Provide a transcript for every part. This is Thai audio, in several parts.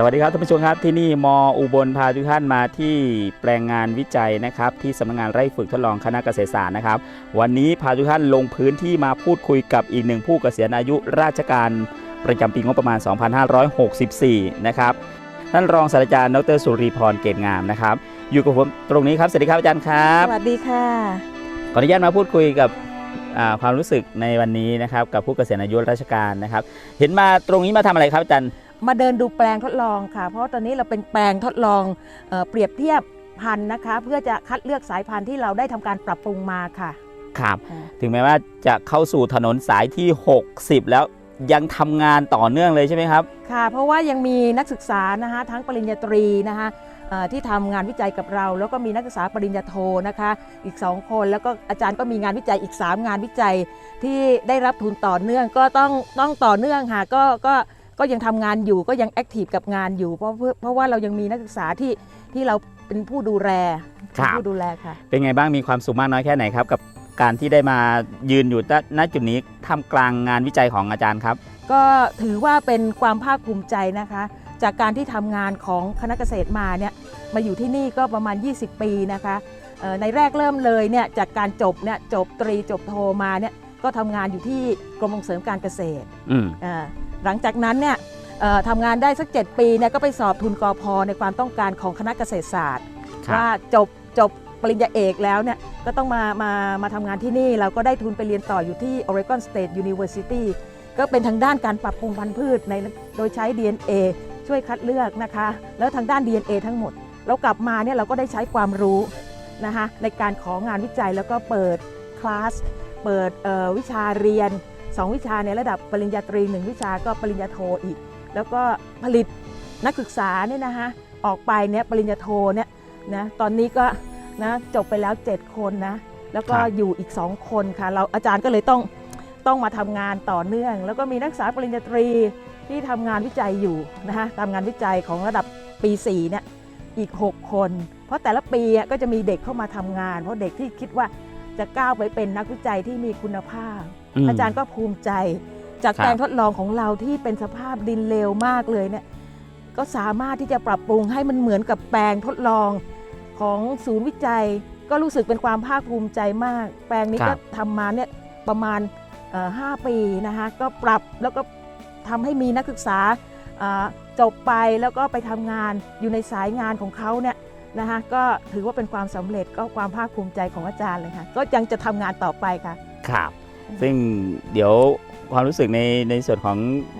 สวัสดีครับท่านผู้ชมครับที่นี่มอุบลพาทุกท่านมาที่แปลงงานวิจัยนะครับ ที่สำนักงานไร่ฝึกทดลองคณะเกษตรศาสตร์นะครับ วันนี้พาทุกท่านลงพื้นที่มาพูดคุยกับอีกหนึ่งผู้เกษียณอายุราชการประจำปีงบประมาณ 2564 นะครับท่านรองศาสตราจารย์ดรสุริพรเกตงามนะครับ อยู่กับผมตรงนี้ครับสวัสดีครับอาจารย์ครับสวัสดีค่ะขออนุญาตมาพูดคุยกับอ่าความรู้สึกในวันนี้นะครับ กับผู้เกษียณอายุราชการนะครับ เห็นมาตรงนี้มาทำอะไรครับอาจารย์ มาเดินดูแปลงทดลองค่ะ เพราะว่าตอนนี้เราเป็นแปลงทดลองเออเปรียบเทียบพันธุ์นะคะ เพื่อจะคัดเลือกสายพันธุ์ที่เราได้ทำการปรับปรุงมาค่ะ ครับค่ะถึงแม้ว่าจะเข้าสู่ถนนสายที่ 60 แล้วยังทำงานต่อเนื่องเลยใช่ไหมครับ ค่ะ เพราะว่ายังมีนักศึกษานะคะทั้งปริญญาตรีนะคะเอ่อที่ทำงานวิจัยกับเรา แล้วก็มีนักศึกษาปริญญาโทนะคะ อีก 2 คน แล้วก็อาจารย์ก็มีงานวิจัยอีก 3 งานวิจัยที่ได้รับทุนต่อเนื่องก็ต้องต้องต่อเนื่องค่ะก็ก็ ก็ยังทำงานอยู่ก็ยังแอคทีฟกับงานอยู่เพราะเพราะว่าเรายังมีนักศึกษาที่ที่เราเป็นผู้ดูแลครับเป็นผู้ดูแลค่ะ เป็นไงบ้างมีความสุขมากน้อยแค่ไหนครับ กับการที่ได้มายืนอยู่ณณจุดนี้ทำกลางงานวิจัยของอาจารย์ครับ ก็ถือว่าเป็นความภาคภูมิใจนะคะ จากการที่ทำงานของคณะเกษตรมาเนี่ยมาอยู่ที่นี่ก็ประมาณ 20 ปีนะคะเอ่อในแรกเริ่มเลยเนี่ยจากการจบเนี่ยจบตรีจบโทมาเนี่ยก็ทำงานอยู่ที่กรมส่งเสริมการเกษตรอืมอ่า หลังจากนั้นเนี่ยเอ่อทำงานได้สัก 7 ปีเนี่ยก็ไปสอบทุนกอพอในความต้องการของคณะเกษตรศาสตร์ครับว่าจบจบปริญญาเอกแล้วเนี่ยก็ต้องมามามาทำงานที่นี่เราก็ได้ทุนไปเรียนต่ออยู่ที่ Oregon State University ก็เป็นทางด้านการปรับปรุงพันธุ์พืชในโดยใช้ DNA ช่วยคัดเลือกนะคะ แล้วทางด้าน DNA ทั้งหมด เรากลับมาเนี่ยเราก็ได้ใช้ความรู้นะคะในการของานวิจัยแล้วก็เปิดคลาส เปิดเอ่อวิชาเรียน 2 วิชาในระดับปริญญาตรี 1 วิชาก็ปริญญาโทอีก แล้วก็ผลิตนักศึกษาเนี่ยนะคะออกไปเนี่ยปริญญาโทเนี่ยนะตอนนี้ก็นะจบไปแล้ว 7 คนนะแล้วก็ครับอยู่อีก 2 คนค่ะเราอาจารย์ก็เลยต้องต้องมาทำงานต่อเนื่อง แล้วก็มีนักศึกษาปริญญาตรีที่ทำงานวิจัยอยู่นะคะทำงานวิจัยของระดับปี4เนี่ยอีก 6 คน เพราะแต่ละปีอะก็จะมีเด็กเข้ามาทำงาน เพราะเด็กที่คิดว่าจะก้าวไปเป็นนักวิจัยที่มีคุณภาพมอาจารย์ก็ภูมิใจ จากครับแปลงทดลองของเราที่เป็นสภาพดินเลวมากเลยเนี่ยก็สามารถที่จะปรับปรุงให้มันเหมือนกับแปลงทดลองของศูนย์วิจัย ก็รู้สึกเป็นความภาคภูมิใจมาก แปลงนี้ครัก็บทำมาเนี่ยประมาณเอ่อ5ปีนะคะก็ปรับแล้วก็ทำให้มีนักศึกษาเอ่อจบไปแล้วก็ไปทำงานอยู่ในสายงานของเขาเนี่ยนะคะก็ถือว่าเป็นความสำเร็จก็ความภาคภูมิใจของอาจารย์เลยค่ะ ก็ยังจะทำงานต่อไปค่ะ ครับ ซึ่งเดี๋ยวความรู้สึกในในส่วนของ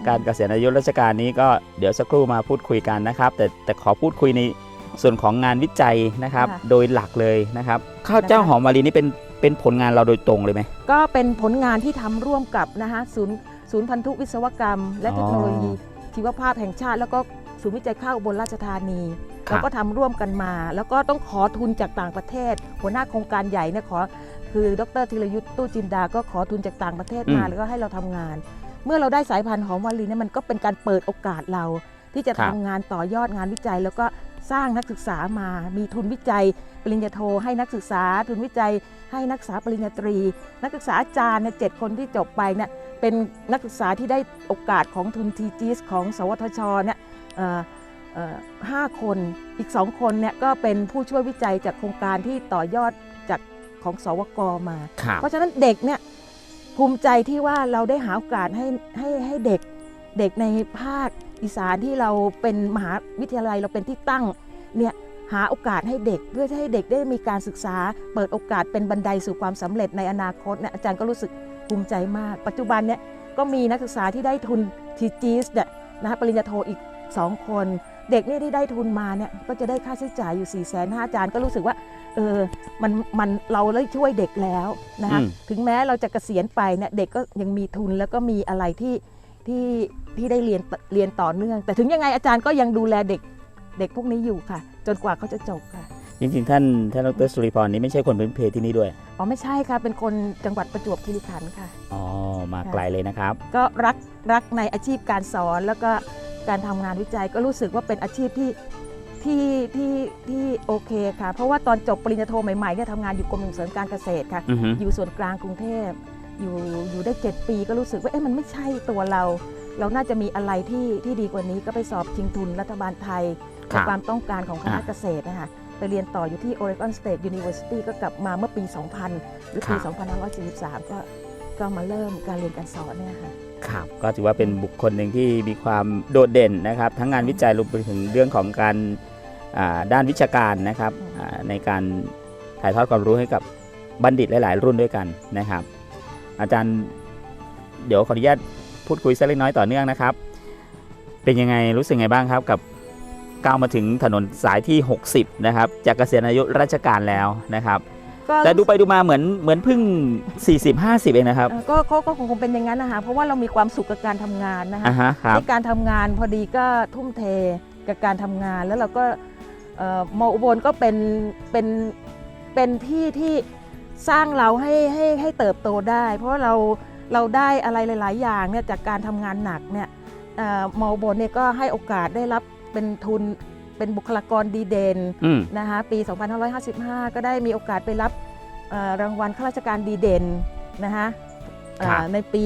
การเกษียณอายุราชการนี้ก็เดี๋ยวสักครู่มาพูดคุยกันนะครับ แต่แต่ขอพูดคุยในส่วนของงานวิจัยนะครับ ค่ะ โดยหลักเลยนะครับข้าวเจ้านะคะหอมมะลินี่เป็นเป็นผลงานเราโดยตรงเลยไหม ก็เป็นผลงานที่ทำร่วมกับนะคะศูนย์ศูนย์พันธุวิศวกรรม และอ๋อเทคโนโลยีชีวภาพแห่งชาติ แล้วก็ศูนย์วิจัยข้าวอุบลราชธานีครับ เราก็ทำร่วมกันมา แล้วก็ต้องขอทุนจากต่างประเทศ หัวหน้าโครงการใหญ่เนี่ยขอ คือดรธีรยุทธ์ตู้จินดาก็ขอทุนจากต่างประเทศมาอืมแล้วก็ให้เราทำงาน เมื่อเราได้สายพันธุ์หอมวาลีเนี่ยมันก็เป็นการเปิดโอกาสเรา ที่จะครัทำบงานต่อยอดงานวิจัย แล้วก็สร้างนักศึกษามา มีทุนวิจัย ปริญญาโทให้นักศึกษา ทุนวิจัย ให้นักศึกษาปริญญาตรี นักศึกษาอาจารย์เนี่ยเจ็ดคนที่จบไปเนี่ยเป็นนักศึกษาที่ได้โอกาสของทุนทีจีสของ สวทชเนี่ยเอ่อเอ่อห้าคนอีกสองคนเนี่ยก็เป็นผู้ช่วยวิจัยจากโครงการที่ต่อยอดจาก ของสวกมาครับเพราะฉะนั้นเด็กเนี่ยภูมิใจที่ว่าเราได้หาโอกาสให้ให้ให้เด็กเด็กในภาคอีสานที่เราเป็นมหาวิทยาลัยเราเป็นที่ตั้งเนี่ยหาโอกาสให้เด็กเพื่อให้เด็กได้มีการศึกษา เปิดโอกาสเป็นบันไดสู่ความสำเร็จในอนาคตเนี่ยอาจารย์ก็รู้สึกภูมิใจมาก ปัจจุบันเนี่ยก็มีนักศึกษาที่ได้ทุนทีจีสเนี่ยนะปริญญาโทอีก 2 คน เด็กเนี่ยที่ได้ทุนมาเนี่ยก็จะได้ค่าใช้จ่ายอยู่4ี่แสนห้าอาจารย์ก็รู้สึกว่าเออมันมันเราได้ช่วยเด็กแล้วนะคะอืมถึงแม้เราจะเกษียณไปเนี่ยเด็กก็ยังมีทุนแล้วก็มีอะไรที่ที่ที่ได้เรียนเรียนต่อเนื่อง แต่ถึงยังไงอาจารย์ก็ยังดูแลเด็กเด็กพวกนี้อยู่ค่ะ จนกว่าเขาจะจบค่ะจริงๆท่านท่านดรสุริพรนี่ไม่ใช่คนพื้นเพที่นี่ด้วยอ๋อไม่ใช่ค่ะเป็นคนจังหวัดประจวบคีรีขันธ์ค่ะอ๋อมาไกลเลยนะครับ ก็รักรักในอาชีพการสอนแล้วก็ การทำงานวิจัยก็รู้สึกว่าเป็นอาชีพที่ที่ที่ที่โอเคค่ะ เพราะว่าตอนจบปริญญาโทใหม่ๆเนี่ยทำงานอยู่กรมส่งเสริมการเกษตรค่ะ อือฮึ อยู่ส่วนกลางกรุงเทพอยู่อยู่ได้ 7 ปีก็รู้สึกว่าเอ๊ะมันไม่ใช่ตัวเรา เราน่าจะมีอะไรที่ที่ดีกว่านี้ก็ไปสอบชิงทุนรัฐบาลไทยครักับบ ความต้องการของคณะอะเกษตรนะคะไปเรียนต่ออยู่ที่ Oregon State University ก็กลับมาเมื่อปี 2000 หรือปี ครับ 2543 ก็ก็มาเริ่มการเรียนการสอนเนี่ยค่ะ ครับก็ถือว่าเป็นบุคคลหนึ่งที่มีความโดดเด่นนะครับ ทั้งงานวิจัยรวมไปถึงเรื่องของการอ่าด้านวิชาการนะครับอ่าในการถ่ายทอดความรู้ให้กับบัณฑิตหลาย ๆ รุ่นด้วยกันนะครับ อาจารย์เดี๋ยวขออนุญาตพูดคุยสักเล็กน้อยต่อเนื่องนะครับ เป็นยังไงรู้สึกไงบ้างครับกับก้าวมาถึงถนนสายที่ 60 นะครับ จากเกษียณอายุราชการแล้วนะครับ ก็แต่ดูไปดูมาเหมือนเหมือนเพิ่ง 40-50 เองนะครับ เอ่อก็ก็ก็คงเป็นอย่างนั้นนะคะเพราะว่าเรามีความสุขกับการทำงานนะคะ อ่าฮะครับ ในการทำงานพอดีก็ทุ่มเทกับการทำงานแล้วเราก็เอ่อมออุบลก็เป็นเป็นเป็นที่ที่สร้างเราให้ให้ให้เติบโตได้ เพราะว่าเราเราได้อะไรหลาย ๆ อย่างเนี่ยจากการทำงานหนักเนี่ยเอ่อมออุบลเนี่ยก็ให้โอกาสได้รับเป็นทุน เป็นบุคลากรดีเด่นอืม นะคะปี 2555 ก็ได้มีโอกาสไปรับเอ่อรางวัลข้าราชการดีเด่นนะคะเอ่อครับ ในปี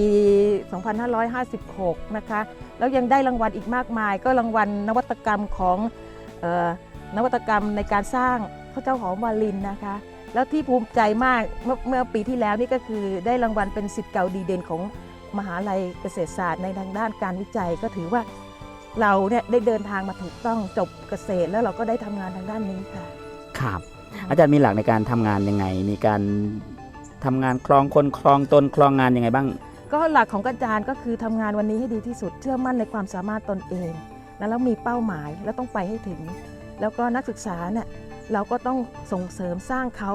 2556 นะคะ แล้วยังได้รางวัลอีกมากมาย ก็รางวัลนวัตกรรมของเออนวัตกรรมในการสร้างพระเจ้าหอมวาลินนะคะ แล้วที่ภูมิใจมากเมื่อเมื่อปีที่แล้วนี่ก็คือได้รางวัลเป็นสิทธิ์เก่าดีเด่นของมหาลัยเกษตรศาสตร์ในทางด้านการวิจัย ก็ถือว่า เราเนี่ยได้เดินทางมาถูกต้องจบเกษตรแล้วเราก็ได้ทำงานทางด้านนี้ค่ะ ครับ อาจารย์มีหลักในการทำงานยังไง มีการทำงานคลองคนคลองตนคลองงานยังไงบ้าง ก็หลักของอาจารย์ก็คือทำงานวันนี้ให้ดีที่สุดเชื่อมั่นในความสามารถตนเองนะแล้วมีเป้าหมายแล้วต้องไปให้ถึง แล้วก็นักศึกษาเนี่ยเราก็ต้องส่งเสริมสร้างเขา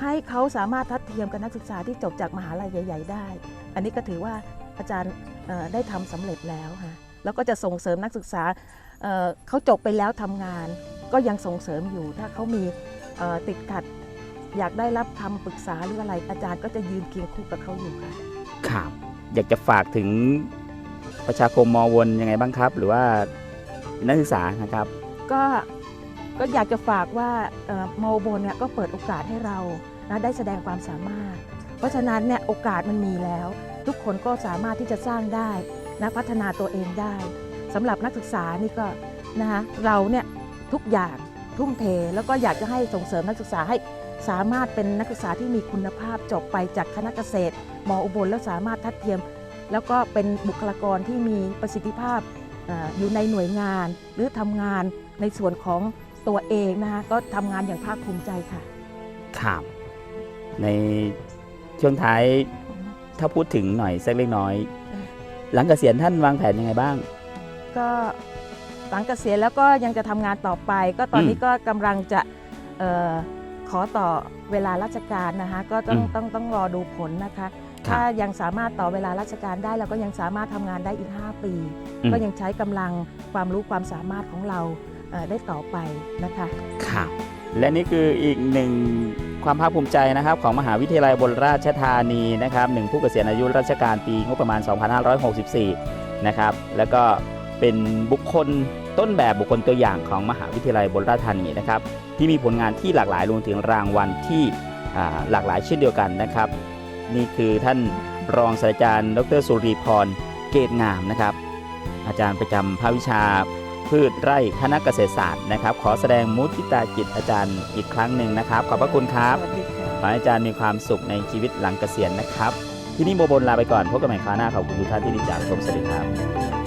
ให้เขาสามารถทัดเทียมกับนักศึกษาที่จบจากมหาลัยใหญ่ ๆ ได้ อันนี้ก็ถือว่าอาจารย์เอ่อได้ทำสำเร็จแล้วค่ะ แล้วก็จะส่งเสริมนักศึกษาเอ่อเขาจบไปแล้วทำงาน ก็ยังส่งเสริมอยู่ ถ้าเขามีเอ่อติดขัดอยากได้รับคำปรึกษาหรืออะไรอาจารย์ก็จะยืนเคียงคู่กับเขาอยู่ค่ะครับอยากจะฝากถึงประชาคมมอวนยังไงบ้างครับ หรือว่านักศึกษานะครับ ก็ก็อยากจะฝากว่าเอ่อมอโบนเนี่ยก็เปิดโอกาสให้เรานะได้แสดงความสามารถ เพราะฉะนั้นเนี่ยโอกาสมันมีแล้ว ทุกคนก็สามารถที่จะสร้างได้ นะพัฒนาตัวเองได้สำหรับนักศึกษานี่ก็นะคะเราเนี่ยทุกอย่างทุ่มเทแล้วก็อยากจะให้ส่งเสริมนักศึกษาให้สามารถเป็นนักศึกษาที่มีคุณภาพจบไปจากคณะเกษตรมออุบลแล้วสามารถทัดเทียม แล้วก็เป็นบุคลากรที่มีประสิทธิภาพออยู่ในหน่วยงานหรือทำงานในส่วนของตัวเองนะคะก็ทำงานอย่างภาคภูมิใจค่ะครับในช่วงท้ายถ้าพูดถึงหน่อยสักเล็กน้อย หลังเกษียณท่านวางแผนยังไงบ้าง ก็หลังเกษียณแล้วก็ยังจะทำงานต่อไป ก็ตอนนี้อืมก็กำลังจะเออขอต่อเวลาราชการนะคะก็ต้องอืมต้องต้องรอดูผลนะคะ ครับ ถ้ายังสามารถต่อเวลาราชการได้เราก็ยังสามารถทำงานได้อีก 5 ปีอืมก็ยังใช้กำลังความรู้ความสามารถของเราเอ่อได้ต่อไปนะคะ ครับและนี่คืออีกหนึ่ง ความภาคภูมิใจนะครับของมหาวิทยาลัยบนราชธานีนะครับหนึ่งผู้เกษียณอายุราชการปีงบประมาณ 2564 นะครับ แล้วก็เป็นบุคคลต้นแบบบุคคลตัวอย่างของมหาวิทยาลัยบนราชธานีนะครับ ที่มีผลงานที่หลากหลายรวมถึงรางวัลที่หลากหลายเช่นเดียวกันนะครับ นี่คือท่านรองศาสตราจารย์ ดรสุรีพรเกตงามนะครับ อาจารย์ประจำภาควิชา พืชไร่คณะเกษตรศาสตร์นะครับ ขอแสดงมุทิตาจิตอาจารย์อีกครั้งหนึ่งนะครับ ขอบพระคุณครับสวัสดีค่ะขอให้อาจารย์มีความสุขในชีวิตหลังเกษียณนะครับ ที่นี่โมบนลาไปก่อน พบกันใหม่คราวหน้าขอบคุณทุกท่านที่ติดตามชมสวัสดีครับ